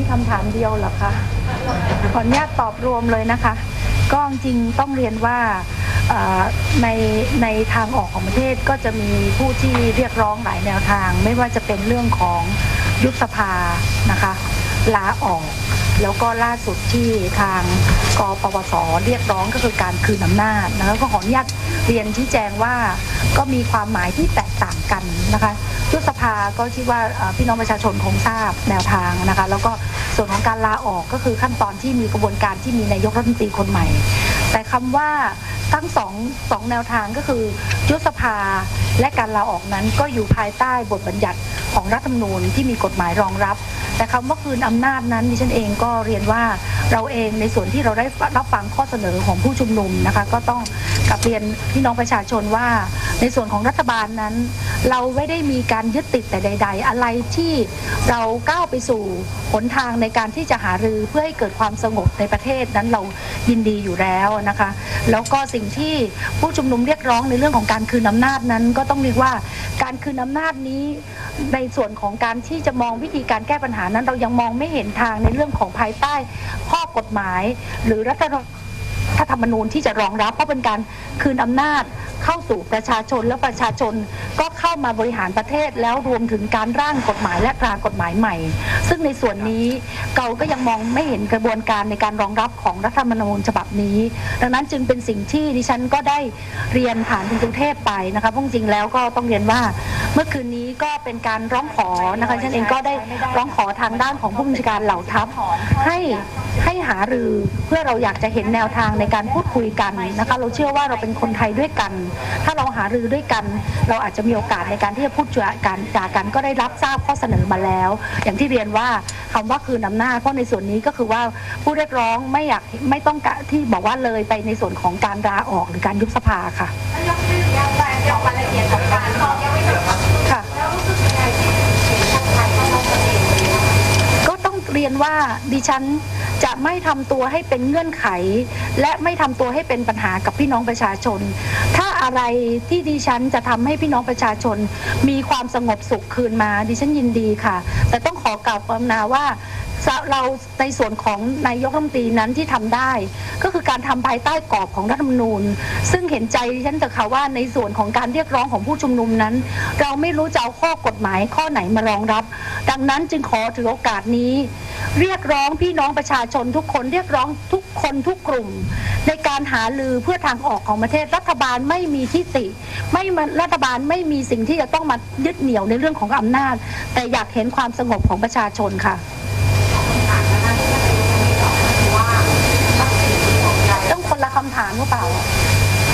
ีคำถามเดียวเหรอคะขออนุญาตตอบรวมเลยนะคะ ก็จริงต้องเรียนว่าในในทางออกของประเทศก็จะมีผู้ที่เรียกร้องหลายแนวทาง ไม่ว่าจะเป็นเรื่องของยุบสภานะคะลาออก แล้วก็ล่าสุดที่ทางกปปสเรียกร้องก็คือการคืนอำนาจนะคะก็ขออนุญาตเรียนชี้แจงว่าก็มีความหมายที่แตกต่างกันนะคะ ยุบสภาก็คิดว่าพี่น้องประชาชนคงทราบแนวทางนะคะ แล้วก็ส่วนของการลาออกก็คือขั้นตอนที่มีกระบวนการที่มีนายกรัฐมนตรีคนใหม่ แต่คำว่าทั้งสองสองแนวทางก็คือยุบสภาและการลาออกนั้นก็อยู่ภายใต้บทบัญญัติของรัฐธรรมนูญที่มีกฎหมายรองรับ แต่คำว่าคืนอำนาจนั้นดิฉันเองก็เรียนว่าเราเองในส่วนที่เราได้รับฟังข้อเสนอของผู้ชุมนุมนะคะ ก็ต้อง กับเรียนพี่น้องประชาชนว่าในส่วนของรัฐบาลนั้น เราไม่ได้มีการยึดติดแต่ใด ๆ อะไรที่เราก้าวไปสู่หนทางในการที่จะหารือเพื่อให้เกิดความสงบในประเทศนั้นเรายินดีอยู่แล้วนะคะ แล้วก็สิ่งที่ผู้ชุมนุมเรียกร้องในเรื่องของการคืนอำนาจนั้น ก็ต้องเรียกว่าการคืนอำนาจนี้ในส่วนของการที่จะมองวิธีการแก้ปัญหานั้น เรายังมองไม่เห็นทางในเรื่องของภายใต้ข้อกฎหมาย หรือรัฐธรั ฐธรรมนูญที่จะรองรับเพราะเป็นการคืนอำนาจเข้าสู่ประชาชนและประชาชนก็เข้ามาบริหารประเทศแล้วรวมถึงการร่างกฎหมายและตรากฎหมายใหม่ ซึ่งในส่วนนี้เราก็ยังมองไม่เห็นกระบวนการในการรองรับของรัฐธรรมนูญฉบับนี้ ดังนั้นจึงเป็นสิ่งที่ดิฉันก็ได้เรียนผ่านคุณสุเทพไปนะคะพราะจริงแล้วก็ต้องเรียนว่าเมื่อคืนนี้ก็เป็นการร้องขอนะคะดิฉันเองก็ได้ร้องขอทางด้านของผู้บัญชาการเหล่าทัพให้ให้หารือเพื่อเราอยากจะเห็นแนวทางในการพูดคุยกันนะคะ เราเชื่อว่าเราเป็นคนไทยด้วยกัน ถ้าเราหารือด้วยกัน เราอาจจะมีโอกาสในการที่จะพูดจากันจากันก็ได้รับทราบข้อเสนอมาแล้ว อย่างที่เรียนว่าคำว่าคืนอำนาจเพราะในส่วนนี้ก็คือว่าผู้เรียกร้องไม่อยากไม่ต้องการที่บอกว่าเลยไปในส่วนของการลาออกหรือการยุบสภาค่ะยกชื่อยาวไปยกรายละเอียดของการสอบยังไม่จบค่ะแล้วรู้สึกยังไงที่เห็นชาติไทยเขาลงตัวเองเลยนะคะก็ต้องเรียนว่าดิฉัน จะไม่ทำตัวให้เป็นเงื่อนไข และไม่ทำตัวให้เป็นปัญหากับพี่น้องประชาชน ถ้าอะไรที่ดิฉันจะทำให้พี่น้องประชาชน มีความสงบสุขคืนมาดิฉันยินดีค่ะ แต่ต้องขอกล่าวความนาว่า เราในส่วนของนายกรัฐมนตรีนั้นที่ทำได้ ก็คือการทำภายใต้กรอบของรัฐธรรมนูญ ซึ่งเห็นใจฉันแต่ค่ะว่าในส่วนของการเรียกร้องของผู้ชุมนุมนั้น เราไม่รู้จะเอาข้อกฎหมายข้อไหนมารองรับ ดังนั้นจึงขอถือโอกาสนี้ เรียกร้องพี่น้องประชาชนทุกคนเรียกร้องทุกคนทุกกลุ่ม ในการหาลือเพื่อทางออกของประเทศรัฐบาลไม่มีทิฏฐิไม่รัฐบาลไม่มีสิ่งที่จะต้องมายึดเหนี่ยวในเรื่องของอำนาจ แต่อยากเห็นความสงบของประชาชนค่ะ ต้องคนละคำ ถามหรือเปล่า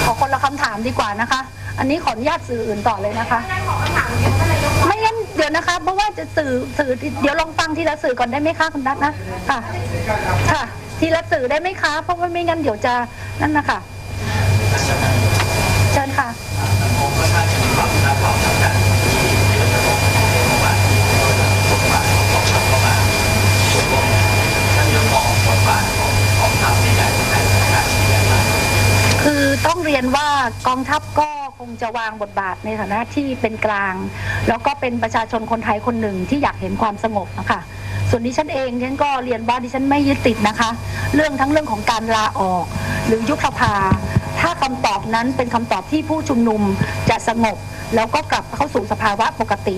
ขอคนละคำถามดีกว่านะคะ อันนี้ขออนุญาตสื่ออื่นต่อเลยนะคะได้ขอคำถามเดียวท่านนายกไม่งั้นเดี๋ยวนะคะ เพราะว่าจะสื่อสื่อเดี๋ยวลองฟังทีละสื่อก่อนได้ไหมคะคุณนัทนะค่ะค่ะ ทีละสื่อได้ไหมคะ เพราะว่าไม่งั้นเดี๋ยวจะนั่นนะคะเชิญค่ะ คือต้องเรียนว่ากองทัพก็คงจะวางบทบาทในฐานะที่เป็นกลาง แล้วก็เป็นประชาชนคนไทยคนหนึ่งที่อยากเห็นความสงบนะคะส่วนดิฉันเองฉันก็เรียนว่าดิฉันไม่ยึดติดนะคะ เรื่องทั้งเรื่องของการลาออก หรือยุบสภา ถ้าคำตอบนั้นเป็นคำตอบที่ผู้ชุมนุมจะสงบ แล้วก็กลับเข้าสู่สภาวะปกติ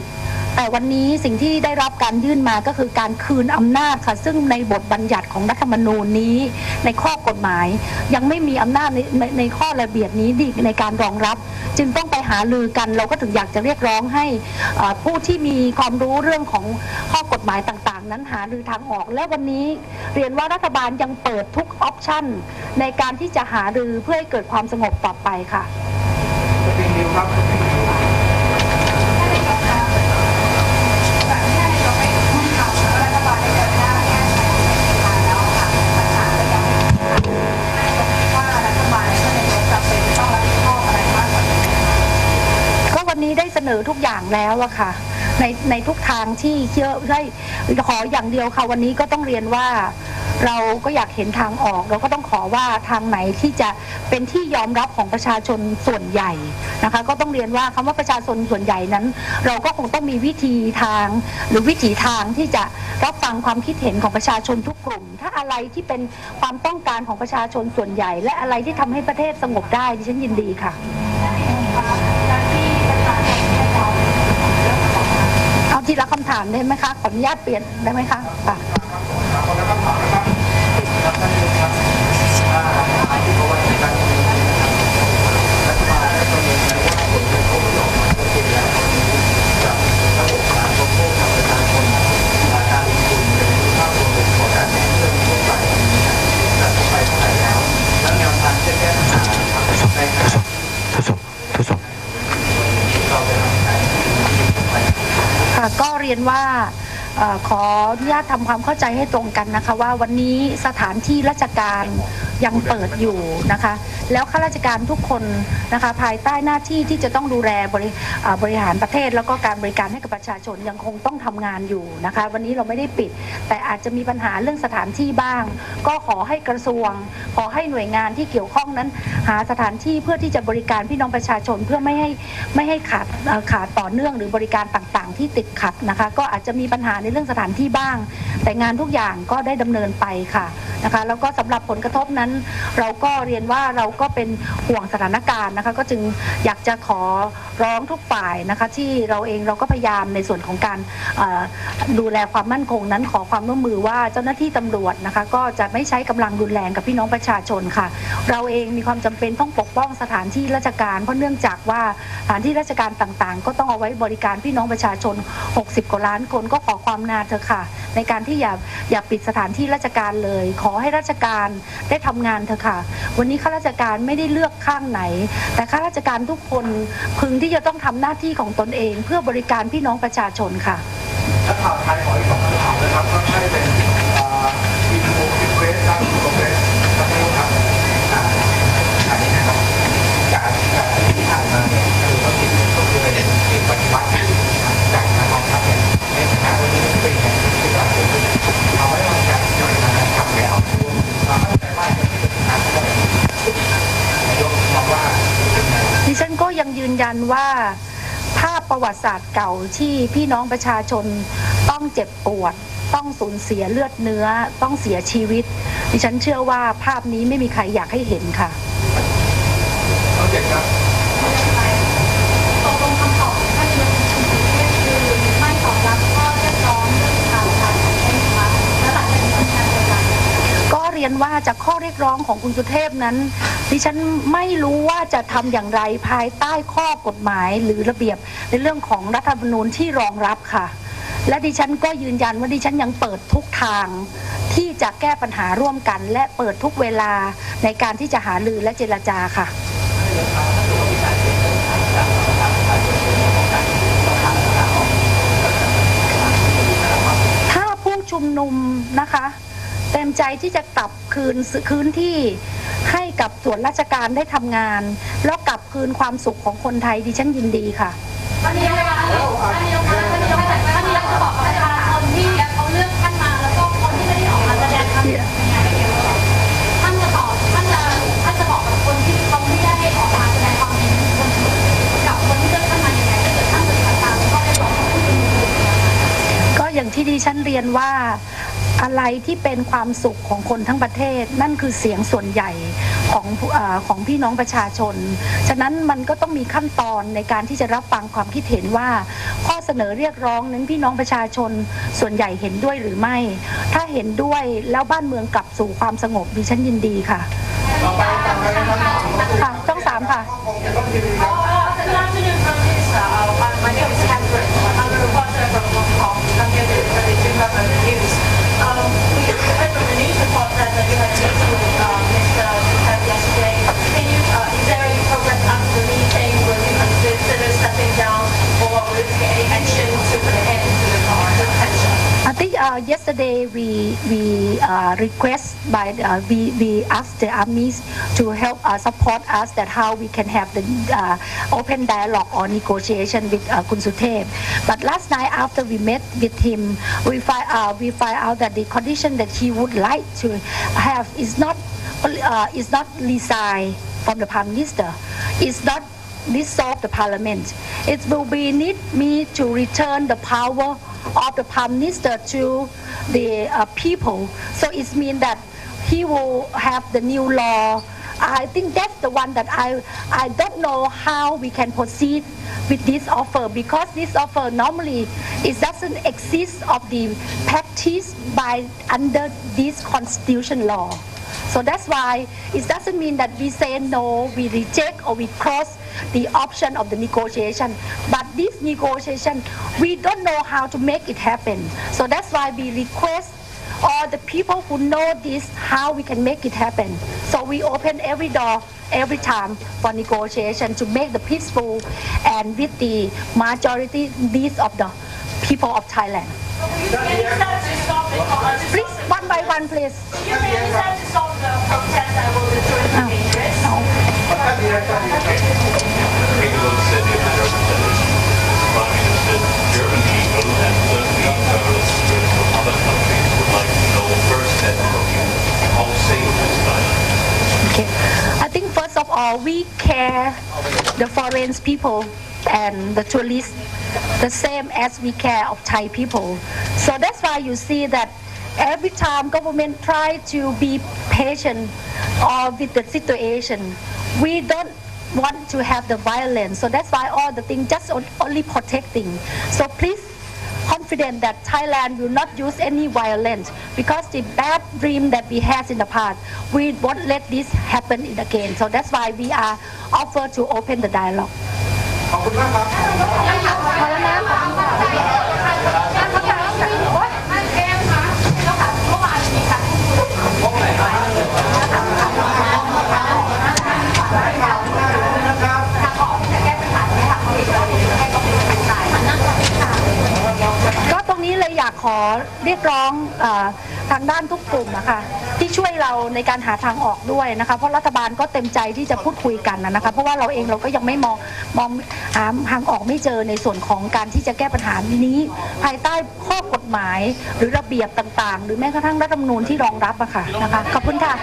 แต่วันนี้สิ่งที่ได้รับการยื่นมาก็คือการคืนอำนาจค่ะ ซึ่งในบทบัญญัติของรัฐธรรมนูญนี้ ในข้อกฎหมาย ยังไม่มีอำนาจในในในข้อระเบียบนี้ดีในการรองรับ จึงต้องไปหาลือกันเราก็ถึงอยากจะเรียกร้องให้เอ่อผู้ที่มีความรู้เรื่องของข้อ หมายต่างๆ นั้นหารือทางออก แล้ววันนี้เรียนว่ารัฐบาลยังเปิดทุกออปชันในการที่จะหารือเพื่อให้เกิดความสงบต่อไปค่ะก็วันนี้ได้เสนอทุกอย่างแล้วอะค่ะ ในในทุกทางที่เชื่อได้ขออย่างเดียวค่ะวันนี้ก็ต้องเรียนว่า เราก็อยากเห็นทางออก เราก็ต้องขอว่าทางไหนที่จะเป็นที่ยอมรับของประชาชนส่วนใหญ่นะคะ ก็ต้องเรียนว่าคำว่าประชาชนส่วนใหญ่นั้น เราก็คงต้องมีวิธีทาง หรือวิถีทางที่จะรับฟังความคิดเห็นของประชาชนทุกกลุ่ม ถ้าอะไรที่เป็นความต้องการของประชาชนส่วนใหญ่ และอะไรที่ทำให้ประเทศสงบได้ดิฉันยินดีค่ะที่ประชาชนเรียกร้องเรื่องของการ เอาทีละคำถามได้ไหมคะขออนุญาตเปลี่ยนได้ไหมคะค่ะ ทดสอบทดสอบ ค่ะ ก็เรียนว่าขออนุญาตทำความเข้าใจให้ตรงกันนะคะว่าวันนี้สถานที่ราชการ ยังเปิดอยู่นะคะ แล้วข้าราชการทุกคนนะคะภายใต้หน้าที่ที่จะต้องดูแลบริบริหารประเทศ แล้วก็การบริการให้กับประชาชนยังคงต้องทำงานอยู่นะคะ วันนี้เราไม่ได้ปิด แต่อาจจะมีปัญหาเรื่องสถานที่บ้าง ก็ขอให้กระทรวง ขอให้หน่วยงานที่เกี่ยวข้องนั้น หาสถานที่เพื่อที่จะบริการพี่น้องประชาชนเพื่อไม่ให้ไม่ให้ขาดขาดต่อเนื่องหรือบริการต่างๆ ที่ติดขัดนะคะ ก็อาจจะมีปัญหาในเรื่องสถานที่บ้าง แต่งานทุกอย่างก็ได้ดำเนินไปค่ะนะคะ แล้วก็สำหรับผลกระทบนั้นเราก็เรียนว่าเราก็เป็นห่วงสถานการณ์นะคะ ก็จึงอยากจะขอร้องทุกฝ่ายนะคะที่เราเองเราก็พยายามในส่วนของการดูแลความมั่นคงนั้นขอความร่วมมือว่าเจ้าหน้าที่ตำรวจนะคะ ก็จะไม่ใช้กำลังรุนแรงกับพี่น้องประชาชนค่ะ เราเองมีความจำเป็นต้องปกป้องสถานที่ราชการ เพราะเนื่องจากว่าสถานที่ราชการต่างๆ ก็ต้องเอาไว้บริการพี่น้องประชาชน 60 กว่าล้านคนก็ขอความนาเถอะค่ะ ในการที่อย่าอย่าปิดสถานที่ราชการเลย ขอให้ราชการได้ทำงานเถอะค่ะ วันนี้ข้าราชการไม่ได้เลือกข้างไหน แต่ข้าราชการทุกคนพึงที่จะต้องทำหน้าที่ของตนเอง เพื่อบริการพี่น้องประชาชนค่ะข่าวไทยขออีกสองคำถามนะครับก็ใช่เป็นโฟอินเฟสครับอินโฟเฟสครับท่านครับอ่าอันนี้นะครับการการที่ผ่านมาเนี่ยก็คือต้องติดก็คือเป็นติดปฏิบัติจากทางกองทัพเนี่ยในสถานวันนี้มันเป็นอย่างที่ที่เราเห็นเอาไว้วางใจหน่อยนะครับแล้วความมั่นใจว่าจะไม่เป็นปัญหาอะไรนายกมองว่าเป็นไง ดิฉันก็ยังยืนยัน ว่าภาพประวัติศาสตร์เก่าที่พี่น้องประชาชนต้องเจ็บปวด ต้องสูญเสียเลือดเนื้อ ต้องเสียชีวิต ดิฉันเชื่อว่าภาพนี้ไม่มีใครอยากให้เห็นค่ะต้องเจ็บครับ ยนว่าจากข้อเรียกร้องของคุณสุเทพนั้น ดิฉันไม่รู้ว่าจะทำอย่างไรภายใต้ข้อกฎหมายหรือระเบียบในเรื่องของรัฐธรรมนูญที่รองรับค่ะ และดิฉันก็ยืนยันว่าดิฉันยังเปิดทุกทางที่จะแก้ปัญหาร่วมกัน และเปิดทุกเวลาในการที่จะหารือและเจรจาค่ะถ้าผู้ชุมนุมนะคะ เต็มใจที่จะกลับคืนคืนที่ให้กับส่วนราชการได้ทำงาน แล้วกลับคืนความสุขของคนไทยดิฉันยินดีค่ะท่านนายกคะท่านนายกท่านนายกคะท่านนายกจะบอกประชาชนที่เขาเลือกท่านมาแล้วก็คนที่ไม่ได้ออกมาแสดงความเห็นยังไงท่านจะตอบท่านจะท่านจะบอกกับคนที่เขาไม่ได้ออกมาแสดงความเห็นกับคนที่เลือกท่านมายังไงถ้าเกิดท่านปฏิบัติตามข้อเรียกร้องของผู้ก็อย่างที่ดิฉันเรียนว่า อะไรที่เป็นความสุขของคนทั้งประเทศ นั่นคือเสียงส่วนใหญ่ของออของพี่น้องประชาชน ฉะนั้นมันก็ต้องมีขั้นตอนในการที่จะรับฟังความคิดเห็นว่า ข้อเสนอเรียกร้องนั้นพี่น้องประชาชนส่วนใหญ่เห็นด้วยหรือไม่ ถ้าเห็นด้วยแล้วบ้านเมืองกลับสู่ความสงบดิฉันยินดีค่ะต่อไปต่อไปนะครับค่ะช่องสามค่ะ by uh, we we ask the armies to help uh, support us that how we can have the uh, open dialogue or negotiation with uh. But last night after we met with him, we find uh, we find out that the condition that he would like to have is not is not resign from the prime minister. Is not dissolve the parliament. It will be need me to return the power of the prime minister to the uh, people. So it means that he will have the new law. I think that's the one that I I don't know how we can proceed with this offer because this offer normally it doesn't exist of the practice by under this constitution law. So that's why it doesn't mean that we say no, we reject or we cross the option of the negotiation. But this negotiation, we don't know how to make it happen. So that's why we request all the people who know this, how we can make it happen. So we open every door every time for negotiation to make the peaceful and with the majority needs of the people of Thailand. Any steps to stop the protest? Please, one by one, please. All, we care the foreign people and the tourists the same as we care of Thai people. So that's why you see that every time government try to be patient or with the situation, we don't want to have the violence. So that's why all the things just only protecting. So please confident that Thailand will not use any violence because the bad dream that we had in the past, we won't let this happen again. So that's why we are offer to open the dialogue. ขอบคุณมากครับ พอแล้วนะ ท่านเอมคะแล้วค่ะ รงนี้เลยอยากขอเรียกร้องเออทางด้านทุกกลุ่มนะคะที่ช่วยเราในการหาทางออกด้วยนะคะเพราะรัฐบาลก็เต็มใจที่จะพูดคุยกันนะนะคะเพราะว่าเราเองเราก็ยังไม่มองมองหาทางออกไม่เจอในส่วนของการที่จะแก้ปัญหานี้ภายใต้ข้อกฎหมายหรือระเบียบต่างๆ หรือแม้กระทั่งรัฐธรรมนูญที่รองรับอะค่ะนะคะขอบคุณค่ะ